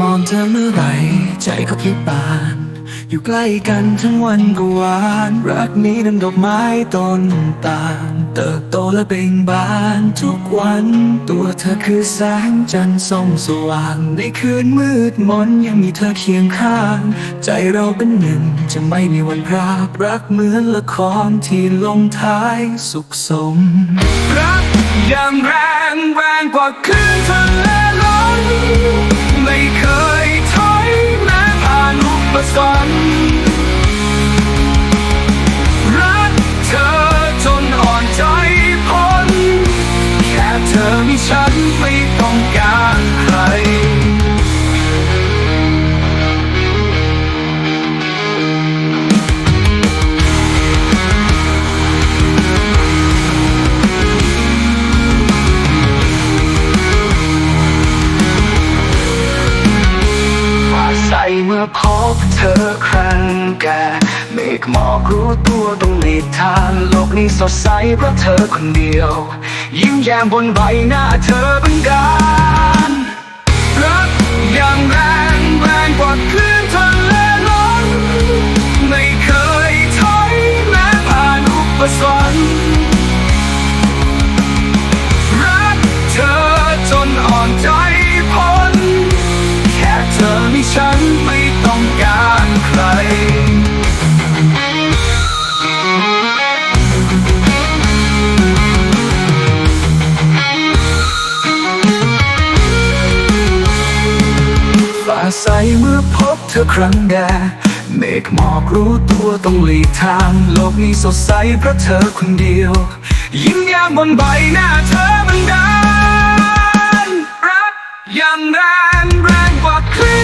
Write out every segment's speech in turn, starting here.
มองเธอเมื่อไหรใจก็พลิกบาน อยู่ใกล้กันทั้งวันก็หวาน รักนี้ดังดอกไม้ต้นตาลเติบโตและเบ่งบานทุกวัน ตัวเธอคือแสงจันทร์ส่องสว่าง ในคืนมืดมนยังมีเธอเคียงข้าง ใจเราเป็นหนึ่งจะไม่มีวันพรากรักเหมือนละครที่ลงท้ายสุขสม รักอย่างแรงแรงกว่าคืนาน บเธอครั้งแกเมฆหมอกรู้ตัวต้องหลีกทางโลกนี้สดใสเพราะเธอคนเดียว ยิ้มแย้มบนใบหน้าเธอเป็นการรักอย่างแรงแรง ใสเมื่อพบเธอครั้งแรกเมฆหมอกรู้ตัวต้องหลีกทาง โลกนี้สดใสเพราะเธอคนเดียว ยิ้มยามบนใบหน้าเธอมันดันรักอย่างแรงแรงกว่าคลื่น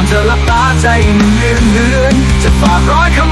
ามเธอหลับตาใจเงื่อนเงื่อนจะฝากร้อยคำ